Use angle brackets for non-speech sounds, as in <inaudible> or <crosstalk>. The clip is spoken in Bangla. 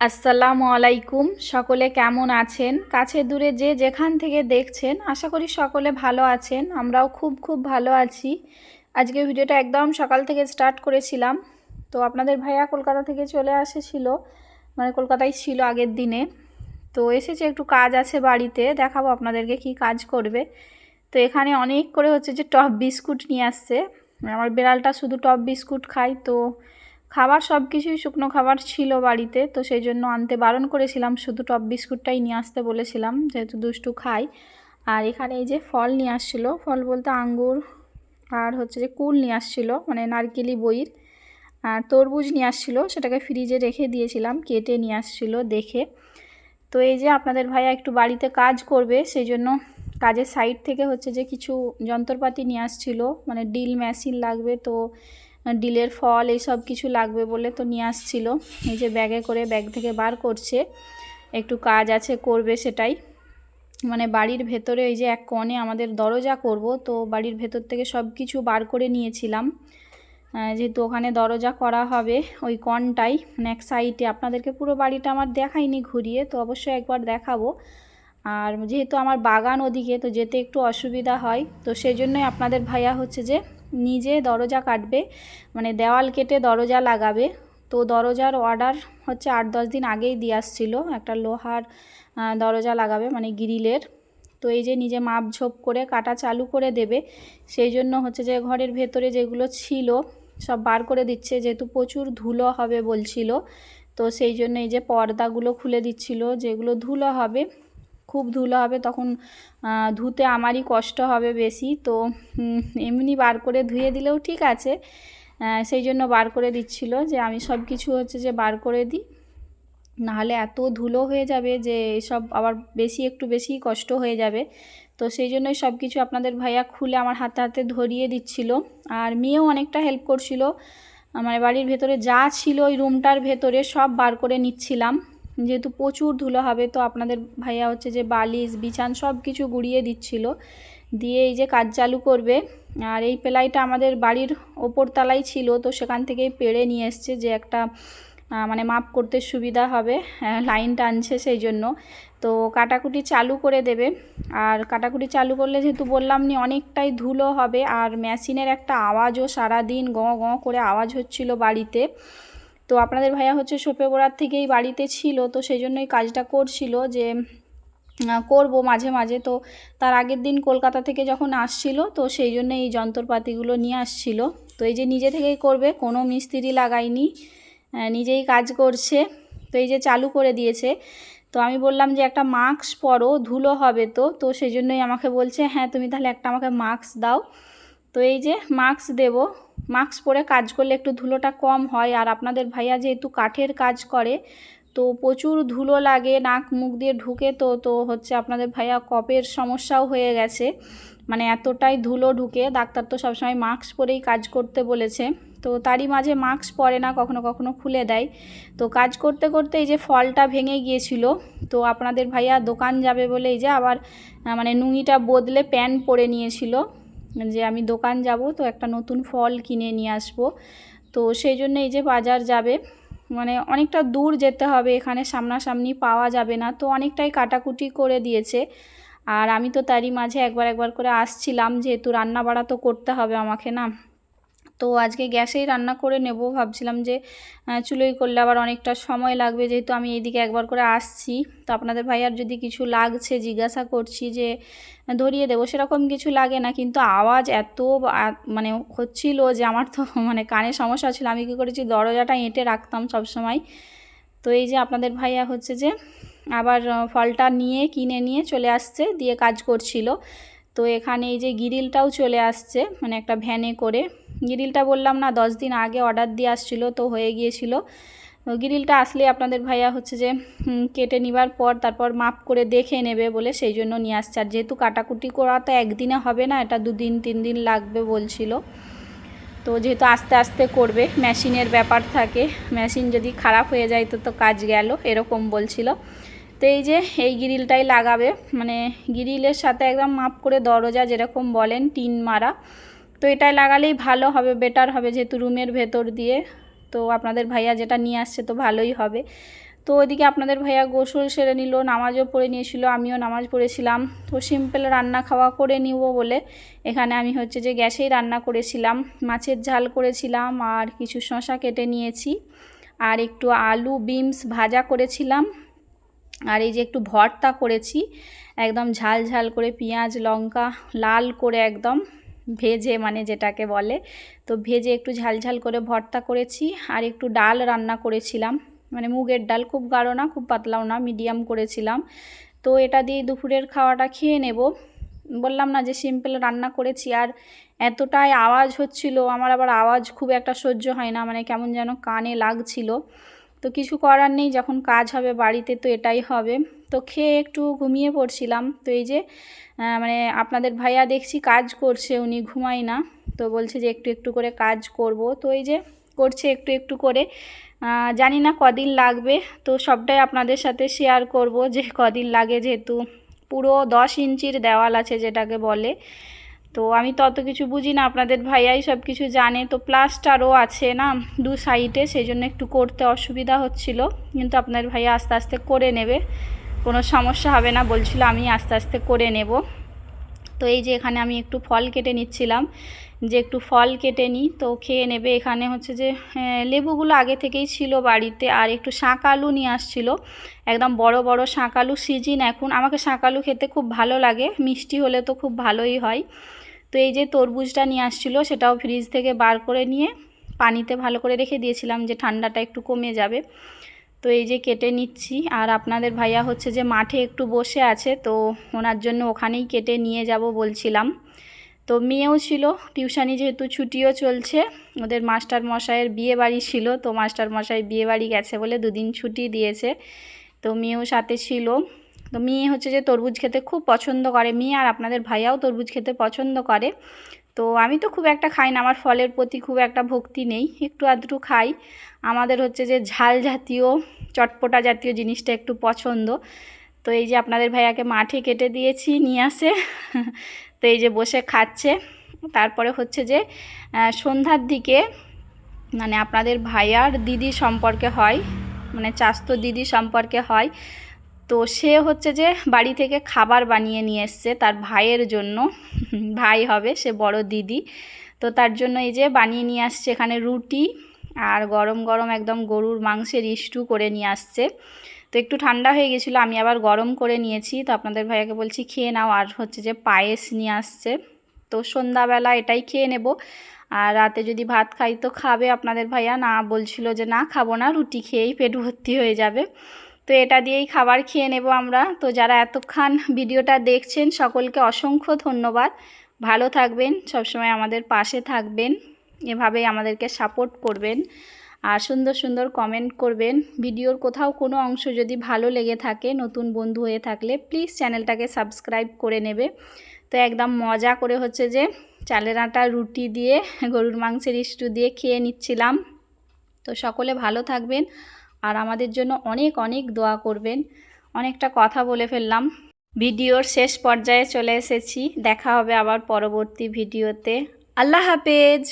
আসসালামু আলাইকুম। সকলে কেমন আছেন? কাছে দূরে যে যেখান থেকে দেখছেন, আশা করি সকলে ভালো আছেন। আমরাও খুব খুব ভালো আছি। আজকে ভিডিওটা একদম সকাল থেকে স্টার্ট করেছিলাম। তো আপনাদের ভাইয়া কলকাতা থেকে চলে আসেছিল মানে কলকাতায় ছিল আগের দিনে। তো এসেছে একটু কাজ আছে বাড়িতে, দেখাবো আপনাদেরকে কি কাজ করবে। তো এখানে অনেক করে হচ্ছে যে টপ বিস্কুট নিয়ে আসছে। আমার বিড়ালটা শুধু টপ বিস্কুট খায়, তো খাবার সব কিছুই শুকনো খাবার ছিল বাড়িতে, তো সেই জন্য আনতে বারণ করেছিলাম। শুধু টপ বিস্কুটটাই নিয়ে আসতে বলেছিলাম, যেহেতু দুষ্টু খাই আর এখানে এই যে ফল নিয়ে আসছিল, ফল বলতে আঙ্গুর, আর হচ্ছে যে কুল নিয়ে আসছিল মানে নারকেলি বইয়ের। আর তরমুজ নিয়ে আসছিল, সেটাকে ফ্রিজে রেখে দিয়েছিলাম, কেটে নিয়ে আসছিল দেখে। তো এই যে আপনাদের ভাইয়া একটু বাড়িতে কাজ করবে, সেই জন্য কাজের সাইড থেকে হচ্ছে যে কিছু যন্ত্রপাতি নিয়ে আসছিল মানে ডিল মেশিন লাগবে, তো ডিলের ফল এইসব কিছু লাগবে বলে তো নিয়ে আসছিল। এই যে ব্যাগে করে ব্যাগ থেকে বার করছে। একটু কাজ আছে, করবে সেটাই। মানে বাড়ির ভেতরে এই যে এক কণে আমাদের দরজা করব, তো বাড়ির ভেতর থেকে সব কিছু বার করে নিয়েছিলাম। যেহেতু ওখানে দরজা করা হবে ওই কনটাই মানে এক সাইডে আপনাদেরকে পুরো বাড়িটা আমার দেখাইনি ঘুরিয়ে, তো অবশ্যই একবার দেখাবো। আর যেহেতু আমার বাগান ওদিকে, তো যেতে একটু অসুবিধা হয়, তো সেই জন্যই আপনাদের ভাইয়া হচ্ছে যে নিজে দরজা কাটবে মানে দেওয়াল কেটে দরজা লাগাবে। তো দরজার অর্ডার হচ্ছে আট দশ দিন আগেই দিয়ে আসছিল, একটা লোহার দরজা লাগাবে মানে গ্রিলের। তো এই যে নিজে মাপ ঝোপ করে কাটা চালু করে দেবে, সেই জন্য হচ্ছে যে ঘরের ভেতরে যেগুলো ছিল সব বার করে দিচ্ছে, যেহেতু প্রচুর ধুলো হবে বলছিল। তো সেই জন্য এই যে পর্দাগুলো খুলে দিচ্ছিল, যেগুলো ধুলো হবে খুব ধুলো হবে তখন ধুতে আমারই কষ্ট হবে বেশি। তো এমনি বার করে ধুয়ে দিলেও ঠিক আছে। সেই জন্য বার করে দিচ্ছিল যে আমি সব কিছু হচ্ছে যে বার করে দিই। নাহলে এত ধুলো হয়ে যাবে যে এসব আবার বেশি, একটু বেশি কষ্ট হয়ে যাবে। তো সেই জন্যই সব কিছু আপনাদের ভাইয়া খুলে আমার হাতে হাতে ধরিয়ে দিচ্ছিল। আর মেয়েও অনেকটা হেল্প করছিল। আমার বাড়ির ভেতরে যা ছিল ওই রুমটার ভেতরে সব বার করে নিচ্ছিলাম। যেহেতু প্রচুর ধুলো হবে, তো আপনাদের ভাইয়া হচ্ছে যে বালিশ, বিছান সব কিছু গুড়িয়ে দিচ্ছিল। দিয়ে এই যে কাজ চালু করবে। আর এই পেলাইটা আমাদের বাড়ির ওপর তালাই ছিল, তো সেখান থেকেই পেড়ে নিয়ে এসছে যে একটা মানে মাপ করতে সুবিধা হবে লাইন টানছে সেই জন্য। তো কাটাকুটি চালু করে দেবে। আর কাটাকুটি চালু করলে যেহেতু বললাম নি, অনেকটাই ধুলো হবে। আর মেশিনের একটা আওয়াজও সারাদিন গ গ করে আওয়াজ হচ্ছিল বাড়িতে। তো আপনাদের ভাইয়া হচ্ছে সোপে গোড়ার থেকেই বাড়িতে ছিল, তো সেই জন্যই কাজটা করছিল যে করব মাঝে মাঝে। তো তার আগের দিন কলকাতা থেকে যখন আসছিল, তো সেই জন্য এই যন্ত্রপাতিগুলো নিয়ে আসছিল। তো এই যে নিজে থেকেই করবে, কোনো মিস্ত্রি লাগায়নি নিজেই কাজ করছে। তো এই যে চালু করে দিয়েছে। তো আমি বললাম যে একটা মাস্ক পরো, ধুলো হবে তো। তো সেই জন্যই আমাকে বলছে হ্যাঁ তুমি তাহলে একটা আমাকে মাস্ক দাও। তো এই যে মাস্ক দেব মাস্ক পরে কাজ করলে একটু ধুলোটা কম হয় আর আপনাদের ভাইয়া যেহেতু কাঠের কাজ করে, তো প্রচুর ধুলো লাগে, নাক মুখ দিয়ে ঢুকে তো তো হচ্ছে আপনাদের ভাইয়া কপের সমস্যাও হয়ে গেছে। মানে এতটাই ধুলো ঢুকে, ডাক্তার তো সবসময় মাস্ক পরেই কাজ করতে বলেছে। তো তারই মাঝে মাস্ক পরে না, কখনো কখনো খুলে দেয়। তো কাজ করতে করতে এই যে ফলটা ভেঙে গিয়েছিল, তো আপনাদের ভাইয়া দোকান যাবে বলে এই যে আবার মানে নুঙিটা বদলে প্যান পরে নিয়েছিল। যে আমি দোকান যাব, তো একটা নতুন ফল কিনে নিয়ে আসব। তো সেই জন্য এই যে বাজার যাবে মানে অনেকটা দূর যেতে হবে, এখানে সামনাসামনি পাওয়া যাবে না, তো অনেকটাই কাটাকুটি করে দিয়েছে। আর আমি তো তারই মাঝে একবার একবার করে আসছিলাম, যেহেতু রান্না বাড়া তো করতে হবে আমাকে না। তো আজকে গ্যাসেই রান্না করে নেব। ভাবছিলাম যে চুলোই করলে আবার অনেকটা সময় লাগবে। যেহেতু আমি এইদিকে একবার করে আসছি, তো আপনাদের ভাইয়ার যদি কিছু লাগছে, জিজ্ঞাসা করছি যে, ধরিয়ে দেবো। সেরকম কিছু লাগে না, কিন্তু আওয়াজ এত মানে হচ্ছিল যে আমার তো <laughs> মানে কানে সমস্যা ছিল। আমি কী করেছি, দরজাটা এঁটে রাখতাম সব সময় তো এই যে আপনাদের ভাইয়া হচ্ছে যে, আবার ফলটা নিয়ে, কিনে নিয়ে চলে আসছে, দিয়ে কাজ করছিল। তো এখানে এই যে গিরিলটাও চলে আসছে মানে একটা ভ্যানে করে। গ্রিলটা বললাম না, দশ দিন আগে অর্ডার দিয়ে আসছিল, তো হয়ে গিয়েছিল। গ্রিলটা আসলে আপনাদের ভাইয়া হচ্ছে যে কেটে নিবার পর তারপর মাপ করে দেখে নেবে বলে সেই জন্য নিয়ে আসছে। আর যেহেতু কাটাকুটি করা তো একদিনে হবে না, এটা দুদিন, তিন দিন লাগবে বলছিল। তো যেহেতু আস্তে আস্তে করবে, মেশিনের ব্যাপার থাকে, মেশিন যদি খারাপ হয়ে যায় তো তো কাজ গেল, এরকম বলছিল। তো এই যে এই গ্রিলটাই লাগাবে। মানে গ্রিলের সাথে একদম মাপ করে দরজা যেরকম বলেন টিন মারা। তো এটাই লাগালেই ভালো হবে বেটার হবে যেহেতু রুমের ভেতর দিয়ে। তো আপনাদের ভাইয়া যেটা নিয়ে আসছে তো ভালোই হবে। তো ওইদিকে আপনাদের ভাইয়া গোসল সেরে নিল, নামাজও পড়ে নিয়েছিল, আমিও নামাজ পড়েছিলাম। তো সিম্পল রান্না খাওয়া করে নিব বলে এখানে আমি হচ্ছে যে গ্যাসেই রান্না করেছিলাম। মাছের ঝাল করেছিলাম আর কিছু শশা কেটে নিয়েছি। আর একটু আলু বিমস ভাজা করেছিলাম। আর এই যে একটু ভর্তা করেছি, একদম ঝাল ঝাল করে পেঁয়াজ, লঙ্কা লাল করে একদম ভেজে মানে যেটাকে বলে, তো ভেজে একটু ঝাল ঝাল করে ভর্তা করেছি আর একটু ডাল রান্না করেছিলাম। মানে মুগের ডাল খুব গাঢ় না, খুব পাতলাও না মিডিয়াম করেছিলাম। তো এটা দিয়ে দুপুরের খাওয়াটা খেয়ে নেব। বললাম না যে সিম্পল রান্না করেছি আর এতটাই আওয়াজ হচ্ছিল, আমার আবার আওয়াজ খুব একটা সহ্য হয় না মানে কেমন যেন কানে লাগছিল। তো কিছু করার নেই, যখন কাজ হবে বাড়িতে তো এটাই হবে। তো খেয়ে একটু ঘুমিয়ে পড়ছিলাম। তো এই যে মানে আপনাদের ভাইয়া দেখছি কাজ করছে, উনি ঘুমাই না। তো বলছে যে একটু একটু করে কাজ করব। তো এই যে, করছে একটু একটু করে। জানি না কদিন লাগবে। তো সবটাই আপনাদের সাথে শেয়ার করব যে কদিন লাগে, যেহেতু পুরো দশ ইঞ্চির দেওয়াল আছে যেটাকে বলে। তো আমি তত কিছু বুঝি না, আপনাদের ভাইয়াই সব কিছু জানে। তো প্লাস্টারও আছে না দু সাইডে সেই জন্য একটু করতে অসুবিধা হচ্ছিল। কিন্তু আপনাদের ভাইয়া আস্তে আস্তে করে নেবে। কোনো সমস্যা হবে না, বলছিল আমি আস্তে আস্তে করে নেব। তো এই যে এখানে আমি একটু ফল কেটে নিচ্ছিলাম। যে একটু ফল কেটে নিই তো খেয়ে নেবে। এখানে হচ্ছে যে লেবুগুলো আগে থেকেই ছিল বাড়িতে, আর একটু শাঁক আলু নিয়ে আসছিল। একদম বড় বড় শাঁক আলু সিজিন এখন। আমাকে শাঁক আলু খেতে খুব ভালো লাগে, মিষ্টি হলে তো খুব ভালোই হয়। তো এই যে তরমুজটা নিয়ে আসছিল, সেটাও ফ্রিজ থেকে বার করে নিয়ে পানিতে ভালো করে রেখে দিয়েছিলাম যে ঠান্ডাটা একটু কমে যাবে। তো এই যে কেটে নিচ্ছি, আর আপনাদের ভাইয়া হচ্ছে যে মাঠে একটু বসে আছে, তো ওনার জন্য ওখানেই কেটে নিয়ে যাব বলছিলাম। তো মেয়েও ছিল, টিউশানি যেহেতু ছুটিও চলছে, ওদের মাস্টার মশাইয়ের বিয়ে বাড়ি ছিল, তো মাস্টার মশাই বিয়ে বাড়ি গেছে বলে দুদিন ছুটি দিয়েছে। তো মেয়েও সাথে ছিল। তো মেয়ে হচ্ছে যে তরমুজ খেতে খুব পছন্দ করে। মেয়ে আর আপনাদের ভাইয়াও তরমুজ খেতে পছন্দ করে। তো আমি তো খুব একটা খাই না, আমার ফলের প্রতি খুব একটা ভক্তি নেই, একটু আধটু খাই। আমাদের হচ্ছে যে ঝাল জাতীয়, চটপটা জাতীয় জিনিসটা একটু পছন্দ। তো এই যে আপনাদের ভাইয়াকে মাঠে কেটে দিয়েছি, নিয়ে আসে। তো এই যে বসে খাচ্ছে। তারপরে হচ্ছে যে সন্ধ্যার দিকে মানে আপনাদের ভাইয়ার দিদি সম্পর্কে হয় মানে চাস্ত দিদি সম্পর্কে হয়। তো সে হচ্ছে যে বাড়ি থেকে খাবার বানিয়ে নিয়ে এসছে তার ভাইয়ের জন্য। ভাই হবে, সে বড় দিদি। তো তার জন্য এই যে বানিয়ে নিয়ে আসছে এখানে রুটি আর গরম গরম একদম গরুর মাংসের ইস্টু করে নিয়ে আসছে। তো একটু ঠান্ডা হয়ে গেছিল, আমি আবার গরম করে নিয়েছি। তো আপনাদের ভাইয়াকে বলছি, খেয়ে নাও। আর হচ্ছে যে পায়েস নিয়ে আসছে। তো সন্ধ্যাবেলা এটাই খেয়ে নেব। আর রাতে যদি ভাত খাই তো খাবে আপনাদের ভাইয়া। না বলছিল যে, না খাব না, রুটি খেয়েই পেট ভর্তি হয়ে যাবে। তো এটা দিয়েই খাবার খেয়ে নেব আমরা। তো যারা এতক্ষণ ভিডিওটা দেখছেন, সকলকে অসংখ্য ধন্যবাদ। ভালো থাকবেন, সবসময় আমাদের পাশে থাকবেন, এভাবেই আমাদেরকে সাপোর্ট করবেন। আর সুন্দর সুন্দর কমেন্ট করবেন। ভিডিওর কোথাও কোনো অংশ যদি ভালো লেগে থাকে, নতুন বন্ধু হয়ে থাকলে প্লিজ চ্যানেলটাকে সাবস্ক্রাইব করে নেবে। তো একদম মজা করে হচ্ছে যে চালের আটা, রুটি দিয়ে, গরুর মাংসের ইস্টু দিয়ে খেয়ে নিচ্ছিলাম। তো সকলে ভালো থাকবেন। আর আমাদের জন্য অনেক অনেক দোয়া করবেন। অনেকটা কথা বলে ফেললাম। ভিডিওর শেষ পর্যায়ে চলে এসেছি। দেখা হবে আবার পরবর্তী ভিডিওতে। আল্লাহ হাফেজ।